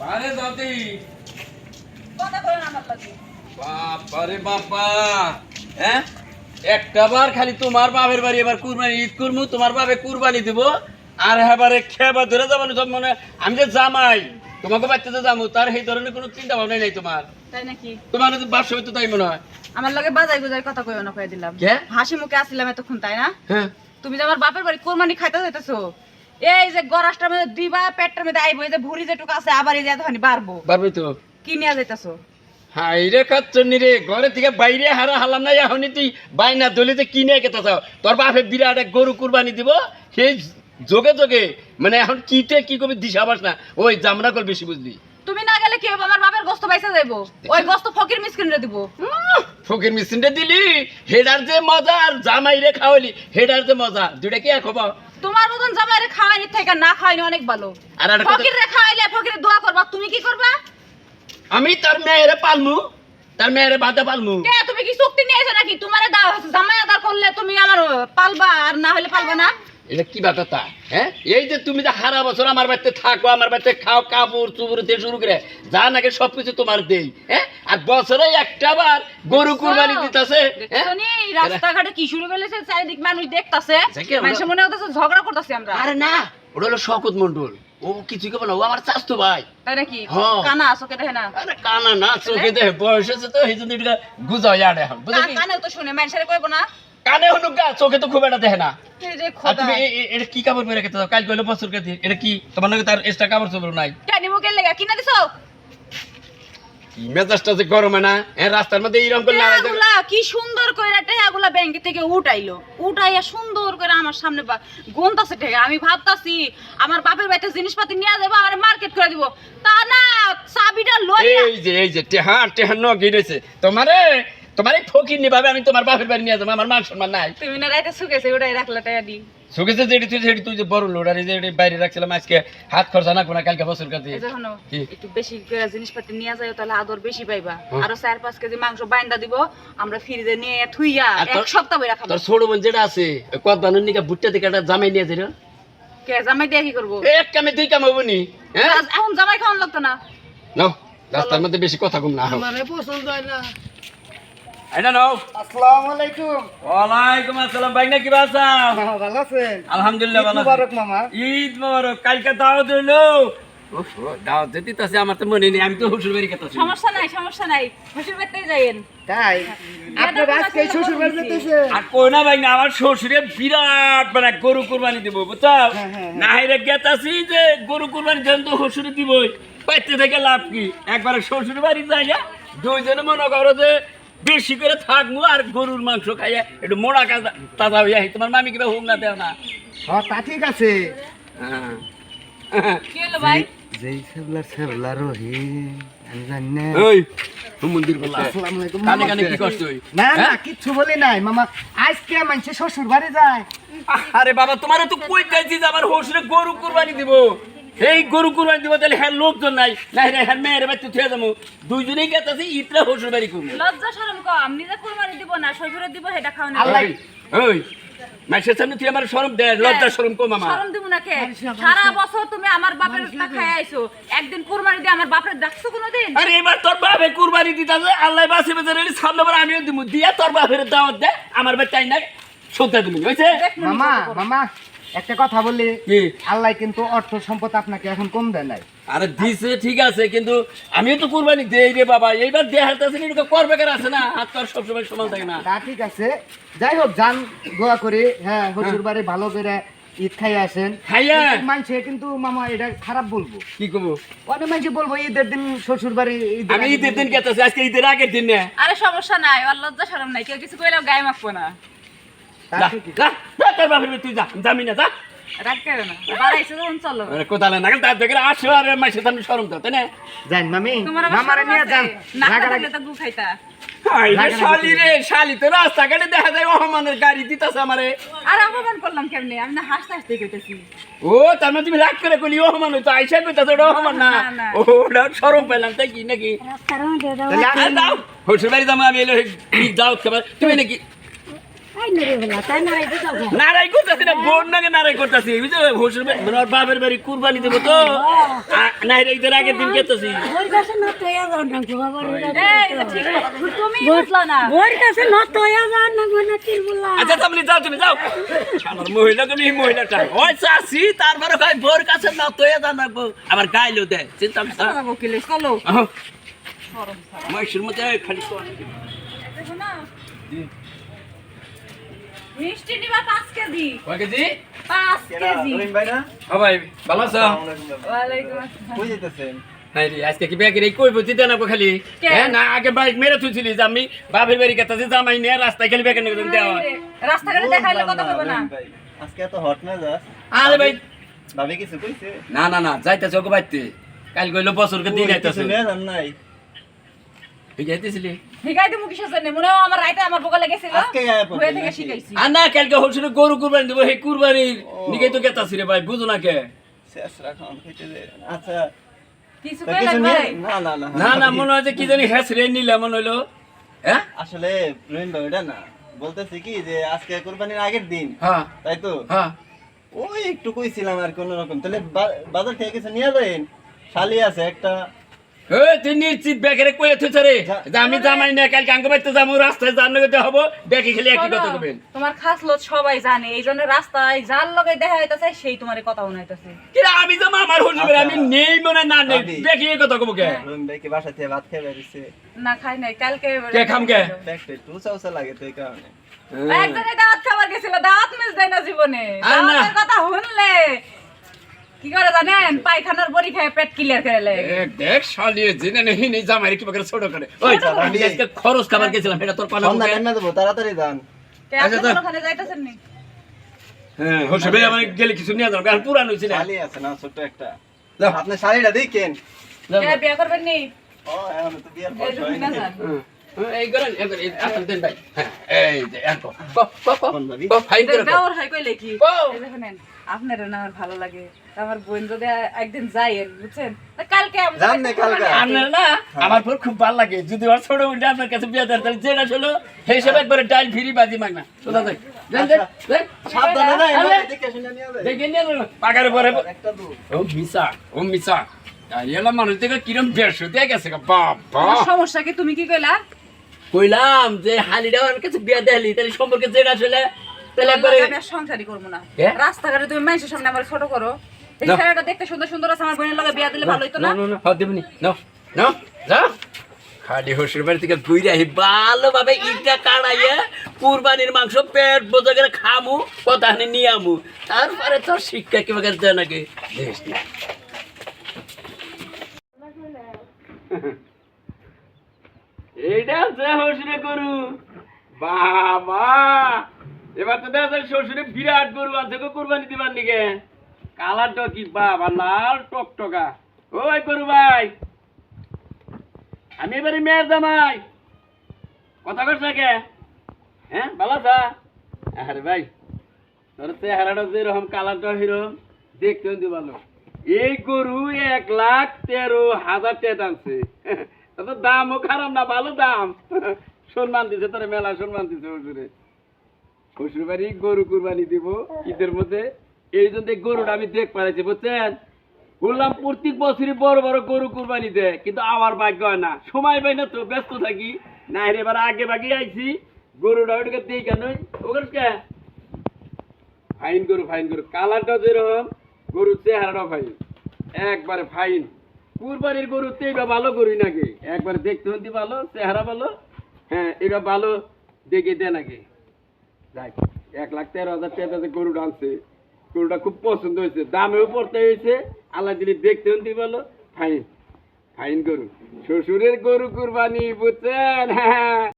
দাদি। কথা করেন আমার লাগে। বাবারে বাবা হ্যাঁ? খালি তোমার বাপের বাড়ি এবার কুরবানি ঈদ করমু তোমার বাপে কুরবানি দিব। আর এবারে খেবা ধরে যাব না মনে আমি যে জামাই তোমাকে বাচ্চাতে যাব তার এই ধরনের কোনো চিন্তা ভাবনা নেই তোমার। তাই নাকি? তোমার তো বাপ তো তাই মনে হয়। আমার লগে বাজাই গুজাই কথা কইও না কয়ে দিলাম? হাসি মুখে আসছিলাম এতক্ষণ তাই না? হ্যাঁ। তুমি যে আমার বাপের বাড়ি কোরবানি খাইতে যাইতেছো এই যে গরাসটার মধ্যে দিবা পেটটার মধ্যে আইবো এই যে ভুড়ি যেটুকু আছে আবার এই যে এতখানি বাড়বো। পারবে তো। কি নিয়ে যাইতেছো? হাই রে খাচ্ছনি রে ঘরে থেকে বাইরে হারা হালাম না এখনই তুই বাইনা দলিতে কিনে কেতা চাও তোর বাপে বিরাট এক গরু কুরবানি দিব সেই যোগে যোগে মানে এখন কিতে কি করবি দিশা পাস না ওই জামরা কল বেশি বুঝলি। তুমি না গেলে কি হবে আমার বাপের গোস্ত পয়সা যাইবো ওই গোস্ত ফকির মিসকিনরে দিব। ফকির মিস্ত্রিটা দিলি হেডার যে মজা আর জামাই রে খাওয়ালি হেডার যে মজা দুইটা কি এক হবা? তোমার মতন জামাই জামাইরে খাওয়াইনি থেকে না খাওয়াইনি অনেক ভালো। আর একটা কথা- ফকির রে খাওয়াইলে ফকির দোয়া করবা তুমি কি করবা? আমি তার মেয়েরে পালমু তার মেয়েরে বাদে পালমু কে তুমি কি চুক্তি নিয়েছো নাকি? তোমারে দাও জামাই আদার করলে তুমি আমার পালবা আর না হলে পালবা না। এটা কি ব্যাপারটা হ্যাঁ? এই যে তুমি যে সারা বছর আমার বাড়িতে থাকো আমার বাড়িতে খাও কাপড় চুপড় দিয়ে শুরু করে যা নাকি সবকিছু তোমার দেই হ্যাঁ? আর বছরে একটা বার গরু কুরবানি দিতেছে হ্যাঁ? রাস্তাঘাটে কি শুরু করেছে চারিদিক মানুষ দেখতাছে। দেখে মানুষের মনে হতেছে ঝগড়া করতেছি আমরা। আরে না ওটা হলো শকত মন্ডল ও কিছু কেবল ও আমার চাস্তো ভাই। তাই নাকি। কানা চোখে দেখে না? আরে কানা না চোখে দেখে বয়স হয়েছে তো এই জন্য গুজাও ইয়াড়ে এখন বুঝলি? কা- কানেও তো শুনে মানুষের কইব না। কানে হনুক গা চোখে তো খুব একটা দেখে না। আর তুমি এটা কি কাপড় পরে দাও কাল কইলো বছর কেতে এটা কি তোমার নাকি তার এক্সট্রা কাপড় চোপড় নাই কেন মুখের লেগা কিনা দিছো? মেজাজটা যে গরমে না? হ্যাঁ রাস্তার মধ্যে এইরকম করে টেহাগুলা কি সুন্দর টেহাগুলা ব্যাংক থেকে উঠাইলো। উঠাইয়া সুন্দর করে আমার সামনে বা- গুনতাছে টেহা আমি ভাবতাছি আমার বাপের বাড়িতে জিনিসপাতি নিয়ে যাব আমার মার্কেট করে দিব। তা না চাবিটা লইয়া এই যে এই যে টেহা টেহা ন গিরেছে তোমারে তোমার এই ফকির নিভাবে আমি তোমার বাপের বাড়ি নিয়ে যাব আমার মান সম্মান নাই। তুমি না রাইতে শুকেছে ওটাই রাখলা টেহা দি সুখেছে যেটি তুই যেটি তুই যে বড় এই বাইরে রাখছিলাম আজকে হাত খরচা না কোনা কালকে বছর কাছে? একটু বেশি জিনিসপাতি নিয়ে যাও তাহলে আদর বেশি পাইবা। আরও চার পাঁচ কেজি মাংস বাইন্দা দিব আমরা ফ্রিজে নিয়ে থুইয়া এক সপ্তাহ বইরা খাব। তোর ছোট বোন যেটা আছে কদ বানুর নিকা ভুট্টা থেকে একটা জামাই নিয়ে যাই কে জামাই দিয়ে কি করব? এক কামে দুই কাম হব নি হ্যাঁ? এখন জামাই খাওয়ান লাগতো না। নাও রাস্তার মধ্যে বেশি কথা কম না। মানে পছন্দ হয় না। এটা নাও আসসালামু আলাইকুম ওয়ালাইকুম আসসালাম ভাই না কি বাসা ভালো আছেন? আলহামদুলিল্লাহ ভালো মুবারক মামা। ঈদ মোবারক কালকে দাওয়াত হইল। দাওয়াত দিতে আমার তো মনে নেই আমি তো হুসুর বাড়ি কথা সমস্যা নাই সমস্যা নাই। শ্বশুর বাড়িতেই যাইয়েন। তাই? আপনার আজকে শ্বশুর বাড়ি যেতেছে? আর কই না ভাই না আমার শ্বশুরে বিরাট মানে গরু কুরবানি দিব বুঝছ হ্যাঁ, হ্যাঁ, না হেরে গেতাছি যে গরু কুরবানি যেন তো শ্বশুরে দিবই। পাইতে থেকে লাভ কি? একবারে শ্বশুর বাড়ি যাই না দুইজনে মনে করো যে বেশি করে থাকব আর গরুর মাংস খাইয়া একটু মোড়া কাজা তাজা হইয়া তোমার মামি কিবা হোক না দেও না। হ্যাঁ তা ঠিক আছে। হ্যাঁ। কি হলো ভাই? যেই সেবলার সেবলার রহি আমি জানি না। ওই মন্দির কানে কানে কি? না না হ্যাঁ? কিচ্ছু বলি নাই। মামা আজকে মানুষে শ্বশুর বাড়ি যায়। আরে বাবা তোমার তো কই চাইছি যে আমার হোসরে গরু কুরবানি দিব। এই গরু কুরবানি দিব তাহলে হ্যাঁ লোকজন নাই। না রে হ্যাঁ মেয়ের বাচ্চা থুয়ে যাব। দুইজনেই গেতাছি ইতরা হোসর বাড়ি করব। লজ্জা শরম কম নিজে কুরবানি দিব না শ্বশুরে দিব সেটা খাওয়ানি আল্লাহ। ওই মাসের সামনে তুই আমার শরম দে লজ্জা শরম কম আমার। শরম দিব না কে? সারা বছর তুমি আমার বাপের খাই আইছো। একদিন কুরবানি দিয়ে আমার বাপের দেখছ কোনোদিন? আরে এবার তোর বাপে কুরবানি দিতাছে আল্লাহ বাসি বেজার সামনে বার আমিও দিব দিয়া তোর বাপের দাওয়াত দে আমার বাচ্চাই না শুনতে তুমি হয়েছে মামা মামা। একটা কথা বলি কি? আল্লাহ কিন্তু অর্থ সম্পদ আপনাকে এখন কম দেয় নাই। আরে দিছে ঠিক আছে কিন্তু আমিও তো কুরবানি দেই রে বাবা এইবার দেহ হাতে এটা করবে কার আছে না হাত তো আর সবসময় সমান থাকে না। তা ঠিক আছে যাই হোক যান দোয়া করি হ্যাঁ শ্বশুর বাড়ি ভালো করে ঈদ খাই আসেন। খাইয়া? মানুষে কিন্তু মামা এটা খারাপ বলব। কি করব অনেক মানুষ বলব ঈদের দিন শ্বশুর বাড়ি ঈদের আমি ঈদের দিন। গেতেছি আজকে ঈদের আগের দিন না। আরে সমস্যা নাই আর লজ্জা শরম নাই কেউ কিছু কইলেও গায়ে মাখবো না। তুই যা যাবি না যা রাগ করে না বাড়াইছো যখন চলো। আরে রাস্তাঘাটে দেখা যায় অহমানের গাড়ি দিতাছে আমারে। অপমান করলাম কেমনে? আমি না হাসতে হাসতে কইতেছি। ও তার মানে তুমি রাগ করে কলি অহমান তো আইসা অহমান না। ওটা পেলাম তাই কি নাকি? আমি- এলো দাও তুমি নাকি নারাই করতেছি না বোন নাকি নারাই করতেছি। বুঝছ হোসের ওর বাপের বাড়ি কুরবানি দেবো তো। নাই রে ঈদের আগের দিন কেতেছি ওর কাছে না তো এ যাও না গো আবার এই, এটা ঠিক কথা। তুমি বুঝলা না ওর কাছে না তো এ যাও না গো না কি বলা আচ্ছা তাহলে যাও তুমি যাও। আমার মহিলা তুমি মহিলাটা। ওই চাষি তারপরে ভাই বোর কাছে না তো এ জানাব আবার গাইলো দেয় চিন্তা চলো, উকিলে, মধ্যে মিষ্টি নিবা পাঁচ কেজি। কয় কেজি? পাঁচ কেজি। হ্যাঁ ভাই ভালো আছো? ওয়ালাইকুম আসসালাম। আজকে কি কই বুঝতে না খালি? হ্যাঁ না আগে বাইক মেরে তুলছিলি যে আমি বাপের বাড়ি কাছে জামাই নিয়ে রাস্তায় খালি ব্যাগের নিয়ে দেওয়া রাস্তাঘাটে দেখাইলে কথা বলব না। আজকে এত হট না যাস আরে ভাই। ভাবি কিছু কইছে? না না না যাইতেছ ওকে বাইতে কাল কইলো বছরকে দিন আইতেছে। নাই? ঠিক যাইতেছিলি শিখাই দিমু মনে হয় আমার রাইতে আমার বোকা লেগেছিল আজকে গায়ে পড়বে হয়ে থেকে শিখাইছি আর না কালকে হলছিল গরু কুরবানি দেবো সেই কুরবানির নিকে তো গেতাছি রে ভাই বুঝো না কে? শেষ রাখাম আচ্ছা। কিছু কই লাগবে না না না না না মনে হয় যে কি জানি হ্যাঁ রে নিলে মনে হইল হ্যাঁ আসলে রহিম ভাই ওটা না। বলতেছি কি যে আজকে কোরবানির আগের দিন। হ্যাঁ তাই তো? হ্যাঁ ওই একটু কইছিলাম আর কোন রকম তাহলে বাজার থেকে কিছু নিয়ে যাবেন শালি আছে একটা। তুই নিশ্চিত ব্যাগের কই তুই রে? যে আমি জামাই না কালকে আঙ্গ বাইতে যাব রাস্তায় জান লগে হব ব্যাগে খেলে একই কথা কবেন তোমার খাস সবাই জানে এই জন্য রাস্তায় যার লগে দেখা হইতাছে সেই তোমার কথা উনাইতাছে কি আমি জামা আমার হলছিল আমি নেই মনে না নেই ভাবি। এই কথা কব কে? ভাই কি বাসা থেকে ভাত খেয়ে বেরিয়েছে। না খাই নাই কালকে কে খাম কে? ব্যাগটা একটু উঁচা উঁচা লাগে তো এই কারণে। একজনে দাওয়াত খাবার গেছিল দাওয়াত মিস দেয় না জীবনে। দাওয়াতের কথা শুনলে কি করে জানেন? পায়খানার বড়ি খায় পেট ক্লিয়ার করে লেগে দেখ শালিয়ে জিনে নেই নেই জামাই কি বাকে ছোট করে? ওই আমি আজকে খরচ খাবার গেছিলাম এটা তোর টাইমে দেবো তাড়াতাড়ি যান। কে আপনি আচ্ছা, ওখানে যাইতাছেন নি হ্যাঁ হোসে ভাই আমার গেলে কিছু নিয়ে যাও কারণ পুরান হইছিল শালি আছে না ছোট্ট একটা। যাও। আপনি শাড়িটা দেখেন। কে বিয়া করবেন নি? ও এখন তো বিয়ার বয়স হয়নি। না যান। এই করেন এই করেন, আপনার দেন ভাই। হ্যাঁ, এই যে ক ক ক? ক হয় কি? না আমার ভালো লাগে। আমার বোন যদি একদিন যাই বুঝছেন? কালকে আমরা না আপনার না আমার পর খুব ভালো লাগে। যদি ওর ছোট উঠে আপনার কাছে বিয়ে দেন তাহলে যেটা ছিল সেই হিসেবে একবারে ডাইল ফ্রি বাজি দেখে দিয়ে গো, সমস্যা কি? তুমি কি কইলা? কইলাম যে হালিটা আমার কাছে বিয়ে দেলি তাহলে সম্পর্কে যেটা ছিল তাহলে একবারে সংসারই করব না। রাস্তাঘাটে তুমি মানুষের সামনে আমার ছোট করো। এই না। দেখতে সুন্দর সুন্দর আছে আমার বোনের লগে বিয়া দিলে ভালো হইতো না? না না হাত দেবনি নাও নাও যা খালি হসুর বাড়ি থেকে ঘুরে আহি ভালোভাবে ইটা কাড়াইয়ে কুরবানির মাংস পেট বোঝা করে খামু কথা নিয়ে আমু তারপরে তোর শিক্ষা দেয় নাকি? না। এইটা হচ্ছে হসুরে গরু। বাবা! এবার তো দেখা যায় শ্বশুরে বিরাট গরু আছে গো কুরবানি দিবার নিকে কালারটা কি বাবা, লাল টকটকা। ওই গরু ভাই, আমি এবারে মেয়ের জামাই। কথা করছ কে? হ্যাঁ ভালো আছা? আরে ভাই, তোর চেহারাটা যেরকম দেখতে ভালো। এই গরু এক লাখ তেরো হাজার টাকা তো দামও খারাপ না, ভালো দাম। সম্মান দিছে তোর মেলা, সম্মান দিছে হুজুরে। শ্বশুর বাড়ি গরু কুরবানি দিব ঈদের মধ্যে। এই জন্য গরুটা আমি দেখ পাইছি বুঝছেন? বললাম, প্রত্যেক বছরই বড় বড় গরু কুরবানি দেয়, কিন্তু আমার ভাগ্য হয় না। সময় পাই না তো, ব্যস্ত থাকি। না রে এবার আগে বাকি আইছি, গরুটা ওটাকে দিই কেন ফাইন গরু ফাইন গরু। কালারটা যেরকম, গরুর চেহারাটাও ফাইন। একবারে ফাইন। কুরবানির গরু তো এটা ভালো গরুই নাকি? একবারে দেখতে হতে ভালো, চেহারা ভালো। হ্যাঁ এটা ভালো দেখে দেয় নাকি যাই, এক লাখ তেরো হাজার টাকা দিয়ে গরুটা আনছে। গরুটা খুব পছন্দ হয়েছে। দামেও পড়তে হয়েছে। আল্লাহ দিলি দেখতে হতে বলো, ফাইন ফাইন গরু। শ্বশুরের গরু কুরবানি, বুঝছেন? হ্যাঁ